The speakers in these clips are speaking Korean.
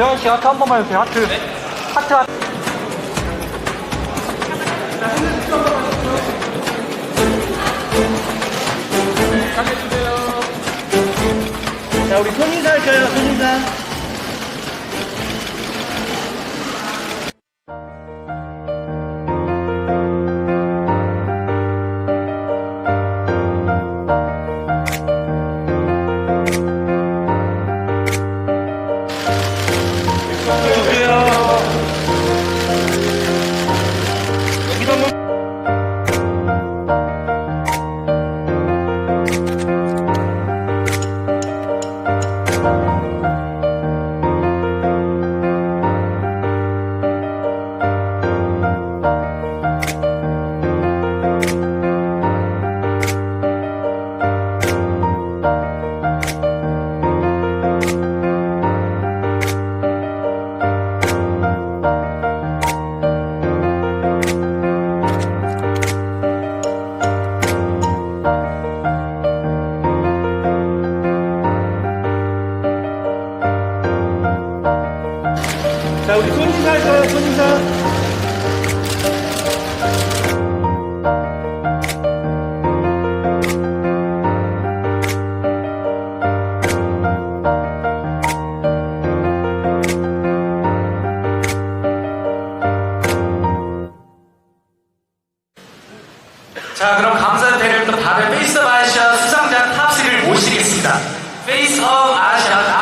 재환 씨 하트 한 번만 해주세요. 하트. 하트 하트. 자, 우리 손인사 할까요? 손인사. 자, 우리 손인사 할까요? 손인사. 자, 그럼 대리부터 받을 페이스업 아시아 수상자 탑3를 모시겠습니다. 페이스업 아시아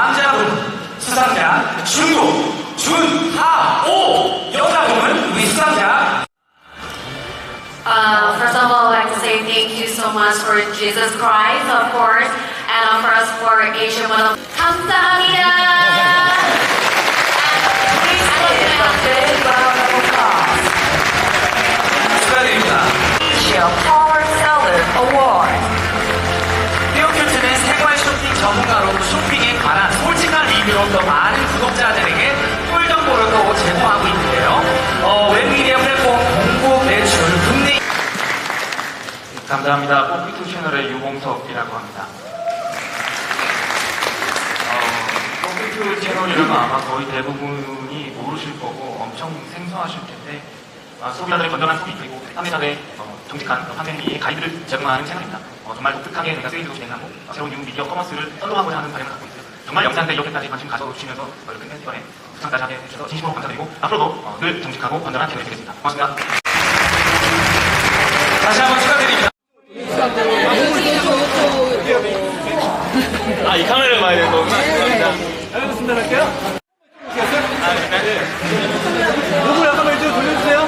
thank you so much for Jesus Christ, of course, and of course for Asian Model. 감사합니다. 축하드립니다. Asia Power Seller Award. 헤어큐트는 생활 쇼핑 전문가로 쇼핑에 관한 솔직한 리뷰로 더 많은 구독자들에게 꿀 정보를 또 제공하고 있는데요. 어, 웹 감사합니다. 뽀삐투 채널의 유봉석이라고 합니다. 어, 뽀삐투 채널이라면 아마 거의 대부분이 모르실 거고 엄청 생소하실 텐데 아, 소비자들의 건전한 소비 그리고 판매자들의 어, 정직한 판매의 가이드를 제공하는 채널입니다. 어, 정말 독특하게 저희가 세일도 진행하고 어, 새로운 뉴 미디어 커머스를 선도하고자 하는 바람을 갖고 있어요. 정말 영상들 이렇게까지 관심 가져주시면서 어, 이렇게 페스티벌에 수상까지 하게 해주셔서 진심으로 감사드리고 앞으로도 어, 늘 정직하고 건전한 채널이 되겠습니다. 고맙습니다. 다시 한번 축하드립니다. 아, 이 카메라를 봐야 되는 거구나. 알겠습니다. 할게요. 아, 네. 요거 잠깐만 좀 돌려주세요.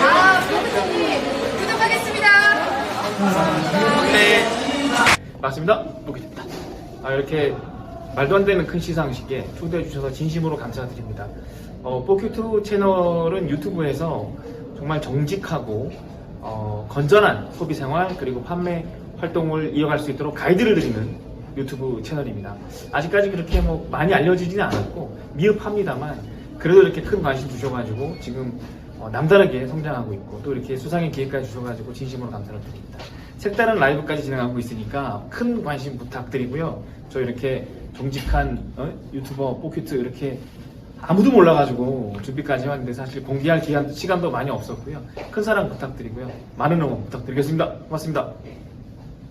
아, 부모님 구독하겠습니다. 맞습니다. 보게 됐다. 아, 이렇게 말도 안 되는 큰 시상식에 초대해 주셔서 진심으로 감사드립니다. 어, 뽀큐2 채널은 유튜브에서 정말 정직하고 어, 건전한 소비 생활 그리고 판매 활동을 이어갈 수 있도록 가이드를 드리는 유튜브 채널입니다. 아직까지 그렇게 뭐 많이 알려지지는 않았고 미흡합니다만 그래도 이렇게 큰 관심 주셔가지고 지금 어, 남다르게 성장하고 있고 또 이렇게 수상의 기회까지 주셔가지고 진심으로 감사를 드립니다. 색다른 라이브까지 진행하고 있으니까 큰 관심 부탁드리고요. 저 이렇게 정직한 어? 유튜버 뽀큐트 이렇게 아무도 몰라가지고 준비까지 해왔는데 사실 공개할 기간 시간도 많이 없었고요. 큰 사랑 부탁드리고요. 많은 응원 부탁드리겠습니다. 고맙습니다.